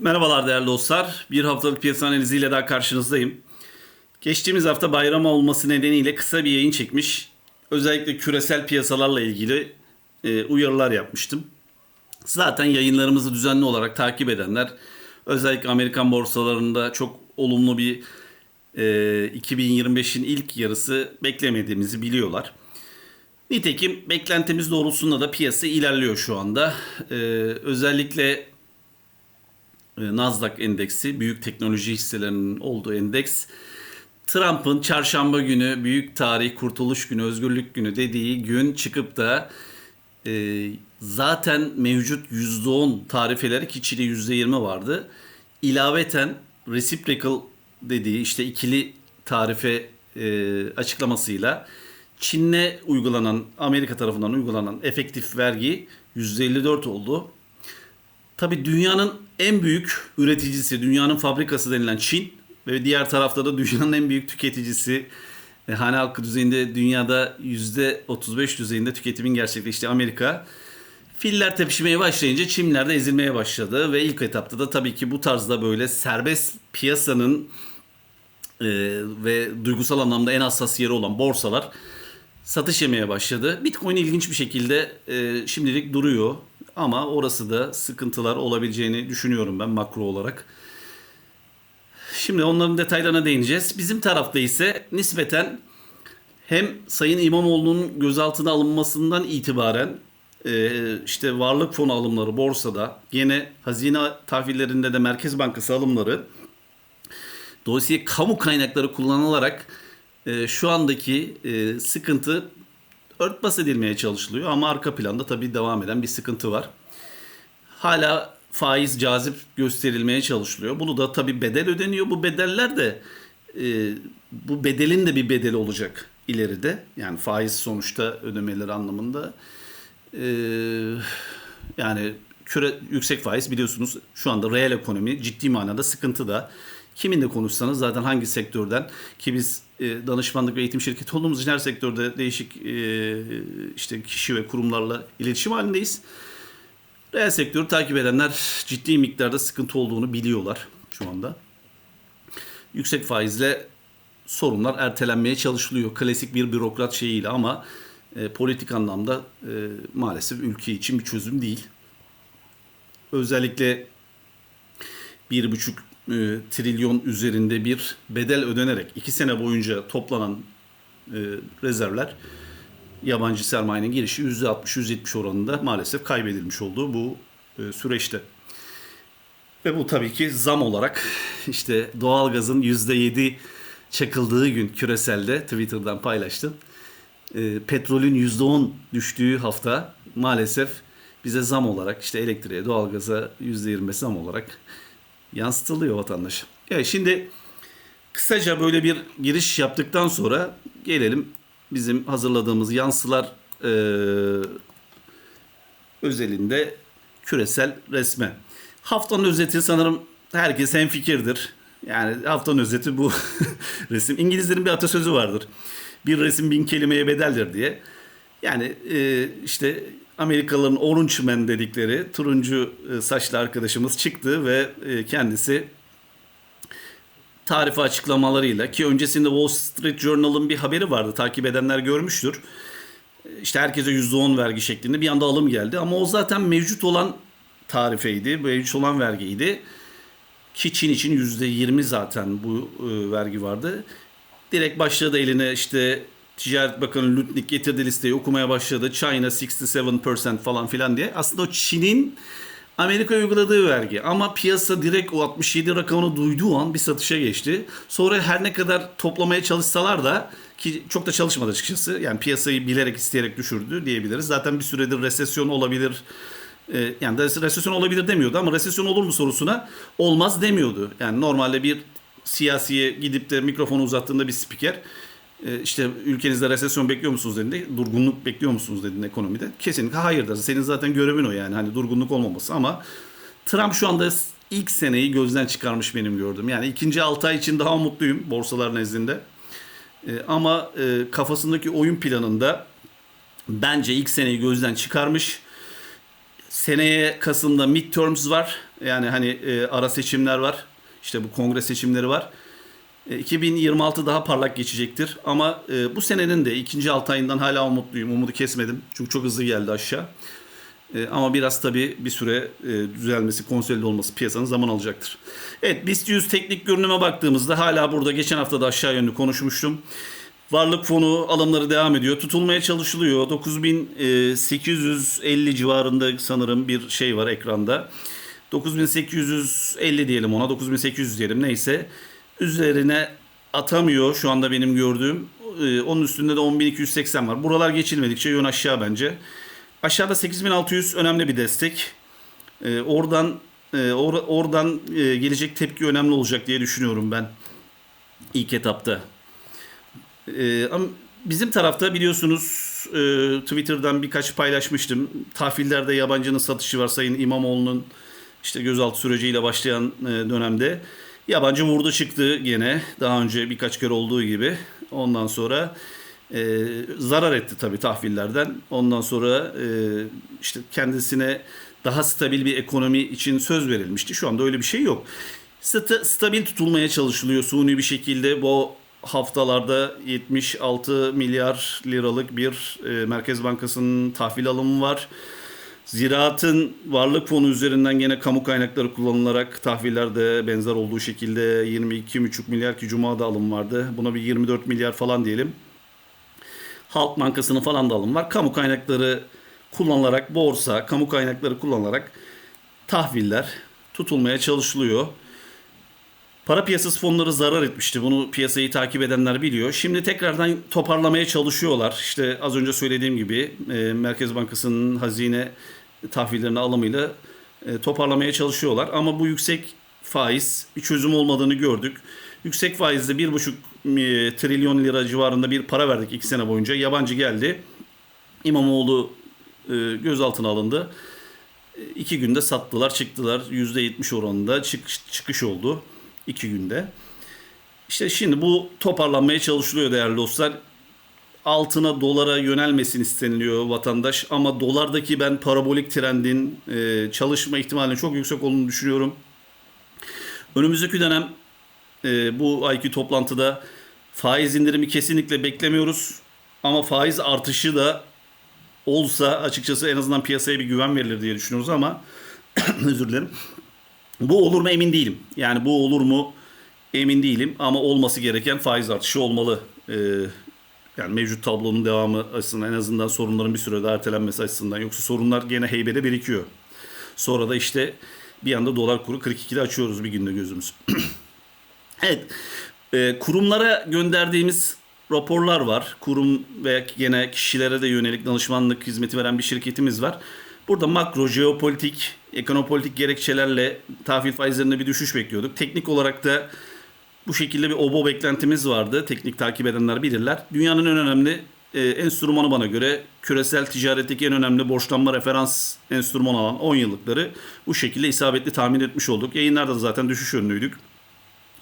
Merhabalar değerli dostlar. Bir haftalık piyasa analiziyle daha karşınızdayım. Geçtiğimiz hafta bayram olması nedeniyle kısa bir yayın çekmiş. Özellikle küresel piyasalarla ilgili e, uyarılar yapmıştım. Zaten yayınlarımızı düzenli olarak takip edenler özellikle Amerikan borsalarında çok olumlu bir e, 2025'in ilk yarısı beklemediğimizi biliyorlar. Nitekim beklentimiz doğrultusunda da piyasa ilerliyor şu anda. E, özellikle e, Nasdaq endeksi, büyük teknoloji hisselerinin olduğu endeks Trump'ın çarşamba günü büyük tarih, kurtuluş günü, özgürlük günü dediği gün çıkıp da e, zaten mevcut %10 tarifeleri ki Çin'de %20 vardı. İlaveten reciprocal dediği işte ikili tarife e, açıklamasıyla Çin'e uygulanan, Amerika tarafından uygulanan efektif vergi %54 oldu. Tabi dünyanın en büyük üreticisi, dünyanın fabrikası denilen Çin ve diğer tarafta da dünyanın en büyük tüketicisi e, hane halkı düzeyinde dünyada %35 düzeyinde tüketimin gerçekleştiği Amerika. Filler tepişmeye başlayınca çimler de ezilmeye başladı ve ilk etapta da tabii ki bu tarzda böyle serbest piyasanın e, ve duygusal anlamda en hassas yeri olan borsalar satış yemeye başladı. Bitcoin ilginç bir şekilde e, şimdilik duruyor ama orası da sıkıntılar olabileceğini düşünüyorum ben makro olarak. Şimdi onların detaylarına değineceğiz. Bizim tarafta ise nispeten hem Sayın İmamoğlu'nun gözaltına alınmasından itibaren e, işte varlık fonu alımları borsada, yine hazine tahvillerinde de Merkez Bankası alımları dolayısıyla kamu kaynakları kullanılarak e, şu andaki e, sıkıntı örtbas edilmeye çalışılıyor ama arka planda tabii devam eden bir sıkıntı var. Hala faiz cazip gösterilmeye çalışılıyor. Bunu da tabii bedel ödeniyor. Bu bedeller de e, bu bedelin de bir bedeli olacak ileride. Yani faiz sonuçta ödemeleri anlamında. E, yani küre, yüksek faiz biliyorsunuz şu anda reel ekonomi ciddi manada sıkıntıda. Kiminle konuşsanız zaten hangi sektörden ki biz e, danışmanlık ve eğitim şirketi olduğumuz için her sektörde değişik e, işte kişi ve kurumlarla iletişim halindeyiz. Reel sektörü takip edenler ciddi miktarda sıkıntı olduğunu biliyorlar şu anda. Yüksek faizle sorunlar ertelenmeye çalışılıyor. Klasik bir bürokrat şeyiyle ama e, politik anlamda e, maalesef ülke için bir çözüm değil. Özellikle bir buçuk e, trilyon üzerinde bir bedel ödenerek iki sene boyunca toplanan e, rezervler yabancı sermayenin girişi %60-%70 oranında maalesef kaybedilmiş olduğu bu e, süreçte. Ve bu tabii ki zam olarak işte doğalgazın %7 çakıldığı gün küreselde Twitter'dan paylaştım. E, petrolün %10 düştüğü hafta maalesef bize zam olarak işte elektriğe, doğalgaza %20 zam olarak yansıtılıyor vatandaşa. Evet şimdi kısaca böyle bir giriş yaptıktan sonra gelelim bizim hazırladığımız yansılar e, özelinde küresel resme. Haftanın özeti sanırım herkes hem fikirdir. Yani haftanın özeti bu resim. İngilizlerin bir atasözü vardır. Bir resim bin kelimeye bedeldir diye. Yani e, işte Amerikalıların Orange Man dedikleri turuncu e, saçlı arkadaşımız çıktı ve e, kendisi tarife açıklamalarıyla ki öncesinde Wall Street Journal'ın bir haberi vardı takip edenler görmüştür. İşte herkese %10 vergi şeklinde bir anda alım geldi ama o zaten mevcut olan tarifeydi, mevcut olan vergiydi. Ki Çin için %20 zaten bu e, vergi vardı. Direkt başladı eline işte Ticaret Bakanı Lutnik getirdi listeyi okumaya başladı. China 67% falan filan diye. Aslında o Çin'in Amerika uyguladığı vergi ama piyasa direkt o 67 rakamını duyduğu an bir satışa geçti. Sonra her ne kadar toplamaya çalışsalar da ki çok da çalışmadı açıkçası. Yani piyasayı bilerek isteyerek düşürdü diyebiliriz. Zaten bir süredir resesyon olabilir. Ee, yani resesyon olabilir demiyordu ama resesyon olur mu sorusuna olmaz demiyordu. Yani normalde bir siyasiye gidip de mikrofonu uzattığında bir spiker işte ülkenizde resesyon bekliyor musunuz dediğinde durgunluk bekliyor musunuz dediğinde ekonomide kesinlikle hayırdır. Senin zaten görevin o yani hani durgunluk olmaması ama Trump şu anda ilk seneyi gözden çıkarmış benim gördüm. Yani ikinci 6 ay için daha mutluyum borsalar nezdinde. E, ama e, kafasındaki oyun planında bence ilk seneyi gözden çıkarmış. Seneye Kasım'da midterms var. Yani hani e, ara seçimler var. İşte bu kongre seçimleri var. E, 2026 daha parlak geçecektir. Ama e, bu senenin de ikinci 6 ayından hala umutluyum. Umudu kesmedim. Çünkü çok hızlı geldi aşağı. E, ama biraz tabii bir süre e, düzelmesi, konsolide olması piyasanın zaman alacaktır. Evet BIST 100 teknik görünüme baktığımızda hala burada geçen hafta da aşağı yönlü konuşmuştum. Varlık fonu alımları devam ediyor. Tutulmaya çalışılıyor. 9850 civarında sanırım bir şey var ekranda. 9850 diyelim ona. 9800 diyelim neyse. Üzerine atamıyor şu anda benim gördüğüm. Ee, Onun üstünde de 10280 var. Buralar geçilmedikçe yön aşağı bence. Aşağıda 8600 önemli bir destek. Ee, oradan e, or- oradan e, gelecek tepki önemli olacak diye düşünüyorum ben ilk etapta. Ee, ama bizim tarafta biliyorsunuz e, Twitter'dan birkaç paylaşmıştım. Tahvillerde yabancının satışı var Sayın İmamoğlu'nun işte gözaltı süreciyle başlayan e, dönemde. Yabancı vurdu çıktı gene daha önce birkaç kere olduğu gibi. Ondan sonra e, zarar etti tabii tahvillerden. Ondan sonra e, işte kendisine daha stabil bir ekonomi için söz verilmişti. Şu anda öyle bir şey yok. Sta- stabil tutulmaya çalışılıyor suni bir şekilde. Bu haftalarda 76 milyar liralık bir e, Merkez Bankası'nın tahvil alımı var. Ziraatın varlık fonu üzerinden gene kamu kaynakları kullanılarak tahvillerde benzer olduğu şekilde 22,5 milyar ki Cuma'da alım vardı. Buna bir 24 milyar falan diyelim. Halk Bankası'nın falan da alım var. Kamu kaynakları kullanılarak borsa, kamu kaynakları kullanılarak tahviller tutulmaya çalışılıyor. Para piyasası fonları zarar etmişti. Bunu piyasayı takip edenler biliyor. Şimdi tekrardan toparlamaya çalışıyorlar. İşte az önce söylediğim gibi e, Merkez Bankası'nın hazine tahvillerine alımıyla e, toparlamaya çalışıyorlar. Ama bu yüksek faiz bir çözüm olmadığını gördük. Yüksek faizle 1,5 e, trilyon lira civarında bir para verdik 2 sene boyunca. Yabancı geldi. İmamoğlu gözaltına alındı. İki günde sattılar, çıktılar. %70 oranında çık, çıkış oldu iki günde. İşte şimdi bu toparlanmaya çalışılıyor değerli dostlar. Altına dolara yönelmesin isteniliyor vatandaş ama dolardaki ben parabolik trendin e, çalışma ihtimalinin çok yüksek olduğunu düşünüyorum. Önümüzdeki dönem e, bu ayki toplantıda faiz indirimi kesinlikle beklemiyoruz. Ama faiz artışı da olsa açıkçası en azından piyasaya bir güven verilir diye düşünüyoruz ama özür dilerim. Bu olur mu emin değilim. Yani bu olur mu emin değilim ama olması gereken faiz artışı olmalı. Ee, yani mevcut tablonun devamı açısından en azından sorunların bir süre daha ertelenmesi açısından. Yoksa sorunlar gene heybede birikiyor. Sonra da işte bir anda dolar kuru 42'de açıyoruz bir günde gözümüz. evet. Ee, kurumlara gönderdiğimiz raporlar var. Kurum ve gene kişilere de yönelik danışmanlık hizmeti veren bir şirketimiz var. Burada makro, jeopolitik, ekonopolitik gerekçelerle tahvil faizlerinde bir düşüş bekliyorduk. Teknik olarak da bu şekilde bir obo beklentimiz vardı. Teknik takip edenler bilirler. Dünyanın en önemli e, enstrümanı bana göre küresel ticaretteki en önemli borçlanma referans enstrümanı olan 10 yıllıkları bu şekilde isabetli tahmin etmiş olduk. Yayınlarda da zaten düşüş yönlüydük.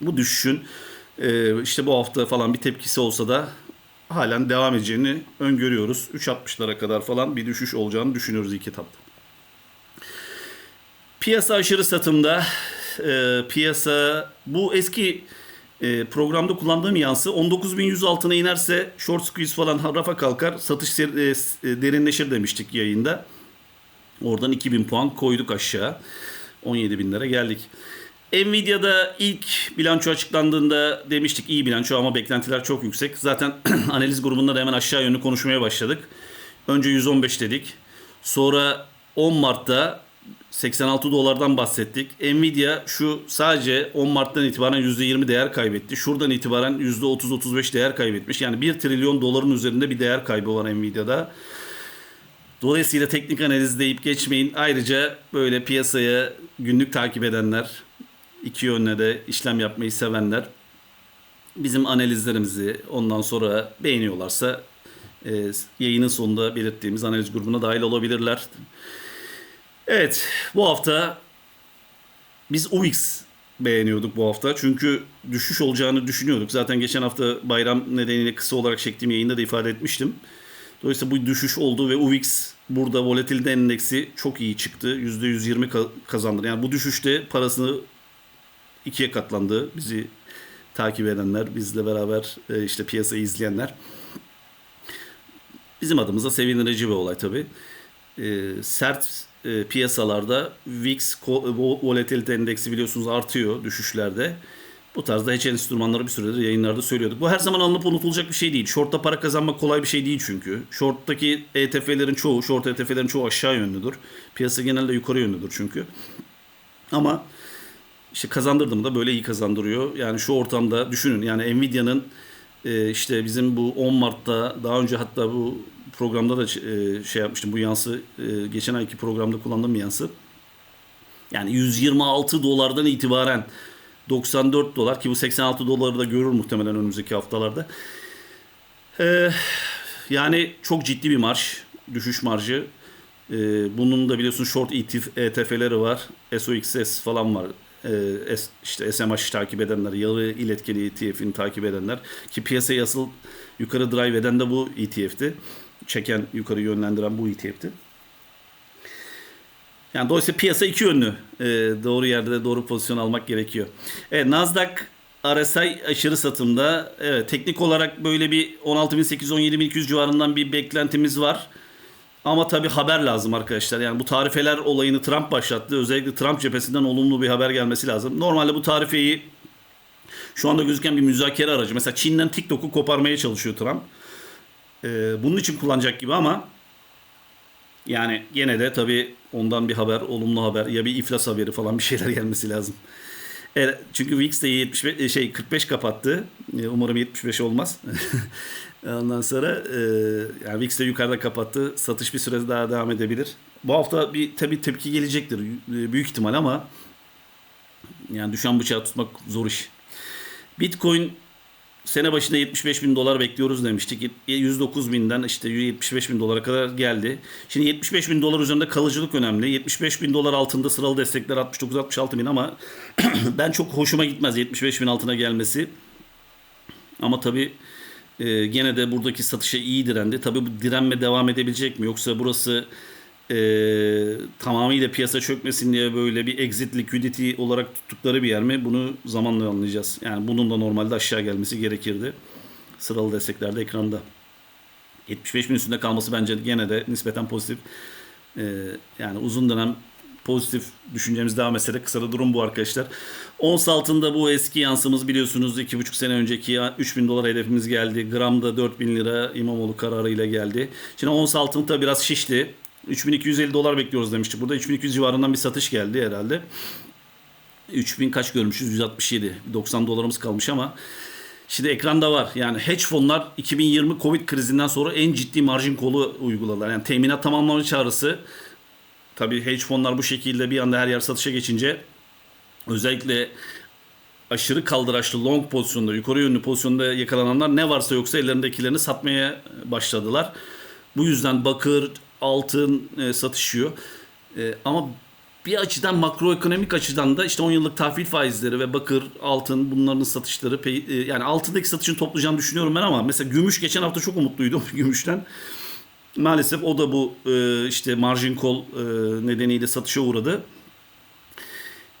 Bu düşüşün e, işte bu hafta falan bir tepkisi olsa da halen devam edeceğini öngörüyoruz. 3.60'lara kadar falan bir düşüş olacağını düşünüyoruz ilk etapta. Piyasa aşırı satımda e, piyasa bu eski e, programda kullandığım yansı 19.100 altına inerse short squeeze falan rafa kalkar satış ser- e, e, derinleşir demiştik yayında. Oradan 2000 puan koyduk aşağı. 17 binlere geldik. Nvidia'da ilk bilanço açıklandığında demiştik iyi bilanço ama beklentiler çok yüksek. Zaten analiz grubunda da hemen aşağı yönlü konuşmaya başladık. Önce 115 dedik. Sonra 10 Mart'ta 86 dolardan bahsettik. Nvidia şu sadece 10 Mart'tan itibaren %20 değer kaybetti. Şuradan itibaren %30-35 değer kaybetmiş. Yani 1 trilyon doların üzerinde bir değer kaybı var Nvidia'da. Dolayısıyla teknik analiz deyip geçmeyin. Ayrıca böyle piyasaya günlük takip edenler, iki yönle de işlem yapmayı sevenler bizim analizlerimizi ondan sonra beğeniyorlarsa e, yayının sonunda belirttiğimiz analiz grubuna dahil olabilirler. Evet, bu hafta biz UX beğeniyorduk bu hafta. Çünkü düşüş olacağını düşünüyorduk. Zaten geçen hafta bayram nedeniyle kısa olarak çektiğim yayında da ifade etmiştim. Dolayısıyla bu düşüş oldu ve UVIX burada volatilite endeksi çok iyi çıktı. %120 ka- kazandı. Yani bu düşüşte parasını ikiye katlandı. Bizi takip edenler, bizle beraber e, işte piyasayı izleyenler. Bizim adımıza sevindirici bir olay tabii. E, sert e, piyasalarda VIX vo- volatilite endeksi biliyorsunuz artıyor düşüşlerde. Bu tarzda hedge enstrümanları bir süredir yayınlarda söylüyorduk. Bu her zaman alınıp unutulacak bir şey değil. Short'ta para kazanmak kolay bir şey değil çünkü. Short'taki ETF'lerin çoğu, short ETF'lerin çoğu aşağı yönlüdür. Piyasa genelde yukarı yönlüdür çünkü. Ama işte kazandırdım da böyle iyi kazandırıyor. Yani şu ortamda düşünün yani Nvidia'nın e, işte bizim bu 10 Mart'ta daha önce hatta bu programda da e, şey yapmıştım bu yansı e, geçen ayki programda kullandığım yansı. Yani 126 dolardan itibaren 94 dolar ki bu 86 doları da görür muhtemelen önümüzdeki haftalarda. Ee, yani çok ciddi bir marş, düşüş marjı. Ee, bunun da biliyorsun short ETF'leri var. SOXS falan var. S, işte SMH takip edenler, yarı iletkeni ETF'ini takip edenler ki piyasayı asıl yukarı drive eden de bu ETF'ti. Çeken, yukarı yönlendiren bu ETF'ti. Yani dolayısıyla piyasa iki yönlü. Ee, doğru yerde doğru pozisyon almak gerekiyor. Evet, Nasdaq RSI aşırı satımda. Evet, teknik olarak böyle bir 16.800-17.200 civarından bir beklentimiz var. Ama tabii haber lazım arkadaşlar. Yani bu tarifeler olayını Trump başlattı. Özellikle Trump cephesinden olumlu bir haber gelmesi lazım. Normalde bu tarifeyi şu anda gözüken bir müzakere aracı. Mesela Çin'den TikTok'u koparmaya çalışıyor Trump. Ee, bunun için kullanacak gibi ama yani gene de tabii ondan bir haber, olumlu haber ya bir iflas haberi falan bir şeyler gelmesi lazım. Evet, çünkü VIX de 75 şey 45 kapattı. E, Umarım 75 olmaz. Ondan sonra e, yani VIX de yukarıda kapattı. Satış bir süre daha devam edebilir. Bu hafta bir tabii tepki gelecektir e, büyük ihtimal ama yani düşen bıçağı tutmak zor iş. Bitcoin sene başında 75 bin dolar bekliyoruz demiştik. 109 binden işte 75 bin dolara kadar geldi. Şimdi 75 bin dolar üzerinde kalıcılık önemli. 75 bin dolar altında sıralı destekler 69-66 bin ama ben çok hoşuma gitmez 75 bin altına gelmesi. Ama tabii e, gene de buradaki satışa iyi direndi. Tabii bu direnme devam edebilecek mi? Yoksa burası e, tamamıyla piyasa çökmesin diye böyle bir exit liquidity olarak tuttukları bir yer mi? Bunu zamanla anlayacağız. Yani bunun da normalde aşağı gelmesi gerekirdi. Sıralı desteklerde ekranda. 75 bin üstünde kalması bence gene de nispeten pozitif. E, yani uzun dönem pozitif düşüncemiz devam etse de kısa durum bu arkadaşlar. Ons altında bu eski yansımız biliyorsunuz 2,5 sene önceki 3000 dolar hedefimiz geldi. Gramda 4000 lira İmamoğlu kararıyla geldi. Şimdi ons altın da biraz şişti. 3250 dolar bekliyoruz demiştik. Burada 3200 civarından bir satış geldi herhalde. 3000 kaç görmüşüz? 167. 90 dolarımız kalmış ama Şimdi ekranda var. Yani hedge fonlar 2020 Covid krizinden sonra en ciddi marjin kolu uyguladılar. Yani teminat tamamlama çağrısı tabii hedge fonlar bu şekilde bir anda her yer satışa geçince özellikle aşırı kaldıraçlı long pozisyonda, yukarı yönlü pozisyonda yakalananlar ne varsa yoksa ellerindekilerini satmaya başladılar. Bu yüzden bakır, altın e, satışıyor. E, ama bir açıdan makroekonomik açıdan da işte 10 yıllık tahvil faizleri ve bakır, altın bunların satışları e, yani altındaki satışın toplayacağını düşünüyorum ben ama mesela gümüş geçen hafta çok umutluydum gümüşten. Maalesef o da bu e, işte margin call e, nedeniyle satışa uğradı.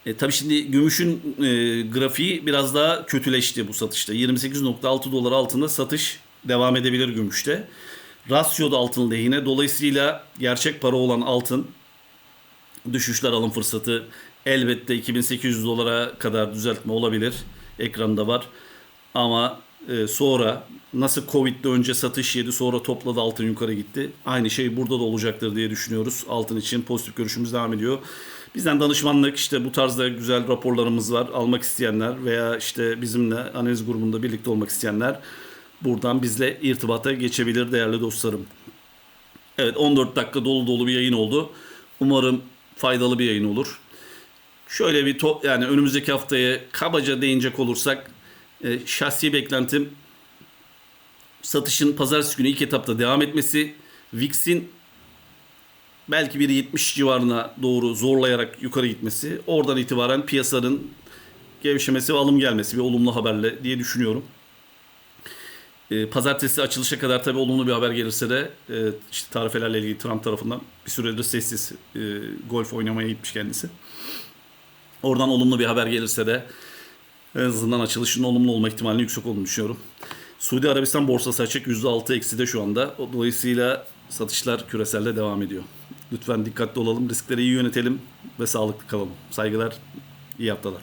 E, tabii şimdi gümüşün e, grafiği biraz daha kötüleşti bu satışta. 28.6 dolar altında satış devam edebilir gümüşte. Rasyo da altın lehine. Dolayısıyla gerçek para olan altın düşüşler alım fırsatı elbette 2800 dolara kadar düzeltme olabilir. Ekranda var. Ama e, sonra nasıl Covid'de önce satış yedi sonra topladı altın yukarı gitti. Aynı şey burada da olacaktır diye düşünüyoruz. Altın için pozitif görüşümüz devam ediyor. Bizden danışmanlık işte bu tarzda güzel raporlarımız var. Almak isteyenler veya işte bizimle analiz grubunda birlikte olmak isteyenler buradan bizle irtibata geçebilir değerli dostlarım. Evet 14 dakika dolu dolu bir yayın oldu. Umarım faydalı bir yayın olur. Şöyle bir to- yani önümüzdeki haftaya kabaca değinecek olursak e, şahsi beklentim satışın pazartesi günü ilk etapta devam etmesi, VIX'in belki bir 70 civarına doğru zorlayarak yukarı gitmesi, oradan itibaren piyasanın gevşemesi ve alım gelmesi bir olumlu haberle diye düşünüyorum. E, pazartesi açılışa kadar tabii olumlu bir haber gelirse de e, işte tarifelerle ilgili Trump tarafından bir süredir sessiz e, golf oynamaya gitmiş kendisi. Oradan olumlu bir haber gelirse de en azından açılışın olumlu olma ihtimalinin yüksek olduğunu düşünüyorum. Suudi Arabistan borsası açık %6 ekside şu anda. Dolayısıyla satışlar küreselde devam ediyor. Lütfen dikkatli olalım, riskleri iyi yönetelim ve sağlıklı kalalım. Saygılar, iyi haftalar.